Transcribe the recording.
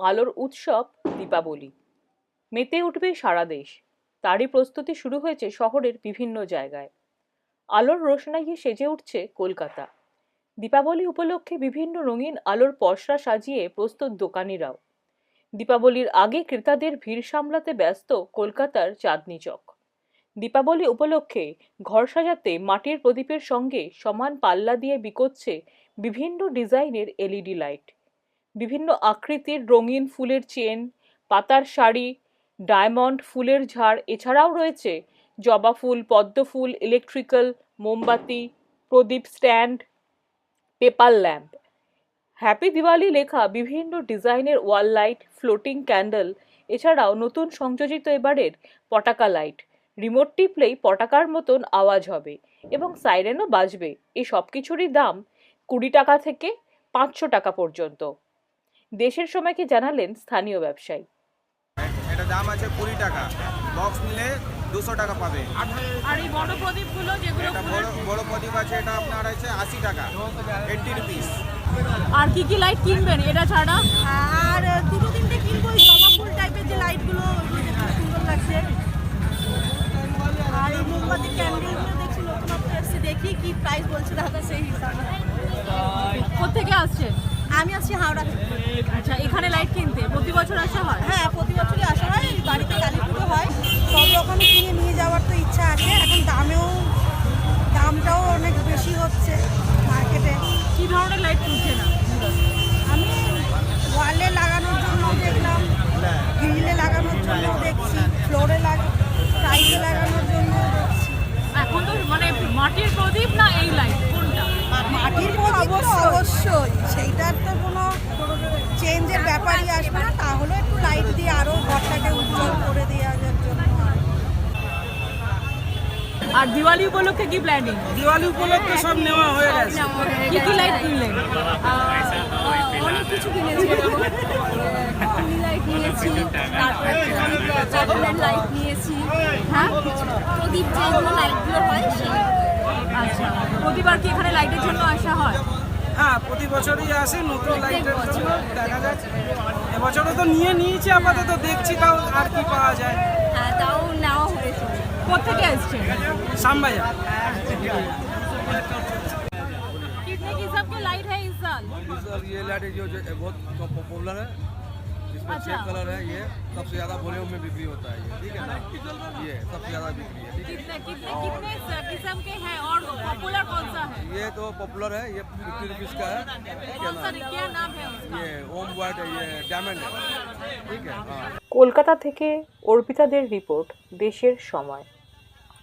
আলোর উৎসব দীপাবলি। মেতে উঠবে সারা দেশ। তারই প্রস্তুতি শুরু হয়েছে শহরের বিভিন্ন জায়গায়। আলোর রোশনাইয়ে সেজে উঠছে কলকাতা। দীপাবলি উপলক্ষে বিভিন্ন রঙিন আলোর পসরা সাজিয়ে প্রস্তুত দোকানিরাও। দীপাবলির আগে ক্রেতাদের ভিড় সামলাতে ব্যস্ত কলকাতার চাঁদনি চক দীপাবলি উপলক্ষে ঘর সাজাতে মাটির প্রদীপের সঙ্গে সমান পাল্লা দিয়ে বিকোচ্ছে বিভিন্ন ডিজাইনের এলইডি লাইট। বিভিন্ন আকৃতির রঙিন ফুলের চেন, পাতার শাড়ি, ডায়মন্ড ফুলের ঝাড়, এছাড়াও রয়েছে জবা ফুল, পদ্ম ফুল ইলেকট্রিক্যাল মোমবাতি, প্রদীপ stand paper lamp. Happy Diwali লেখা বিভিন্ন ডিজাইনের ওয়াল লাইট, ফ্লোটিং ক্যান্ডেল, এছাড়াও নতুন সংযোজিত এবারের পটাকা লাইট। রিমোট টিপলেই পটাকার মতন আওয়াজ হবে এবং সাইরেনও বাজবে। এই সব কিছুরই দাম কুড়ি টাকা থেকে পাঁচশো টাকা পর্যন্ত। দেশের সময়কে জানালেন স্থানীয় ব্যবসায়ী? এটা দাম আছে কুড়ি টাকা। বক্স নিলে দুশো টাকা পাবে। আর এই বড় প্রদীপগুলো যেগুলো বড় বড় প্রদীপ আছে এটা আপনার আছে আশি টাকা। এইটটি রুপিস আর কি কি লাইট কিনবেন এটা ছাড়া? আর দুটো তিনটে কিনবো ওই জবা ফুল টাইপের যে লাইটগুলো দেখতে সুন্দর লাগছে। আর এই মোমবাতি ক্যান্ডেলগুলো দেখছি এসছে দেখি কি প্রাইস বলছে দাদা সেই হিসাবে। কোথেকে আসছে? আমি আছি হাওড়া থেকে। আচ্ছা এখানে লাইট কিনতে? প্রতি বছর আসা হয়? হ্যাঁ প্রতি বছরই আসা হয়। বাড়িতে কালী আসবে না তাহলে একটু লাইট দিয়ে আরও ঘরটাকে উজ্জ্বল করে দেওয়ার জন্য আর দিওয়ালি উপলক্ষে কি প্ল্যানিং দিওয়ালি উপলক্ষে সব নেওয়া হয়ে গেছে। কি কি লাইট কিনলেন? অনেক কিছু কিনেছি। লাইট নিয়েছি তারপরে লাইট নিয়েছি। হ্যাঁ? প্রদীপ যেগুলো লাইটগুলো হয় সেই। আচ্ছা। প্রতিবার কি এখানে লাইটের জন্য আসা হ্যাঁ? প্রতি বছরই আসে নতুন লাইটের জন্য দেখা যাচ্ছে এবছরও তো নিয়ে নিয়েছি আপাতত দেখছি তাও আর কি পাওয়া যায় হ্যাঁ তাও নেওয়া হয়েছে কোথেকে এসছেন সামবাজার कितने किस्म के लाइट है इस साल सर ये लाइट है जो जो बहुत पॉपुलर है इसमें अच्छा। छह कलर है ये सबसे ज़्यादा वॉल्यूम में बिक्री होता है ये ठीक है ना ये सबसे ज़्यादा बिक्री है ठीक कितने कितने कितने स- किस्म के हैं और पॉपुलर कौन सा है है ये तो पॉपुलर है ये फिफ्टी रुपीज़ का है ठीक है कौन सा ना क्या नाम है उसका ये ओम वाइट है ये डायमंड है ठीक है हाँ কলকাতা থেকে অর্পিতাদের রিপোর্ট দেশের সময়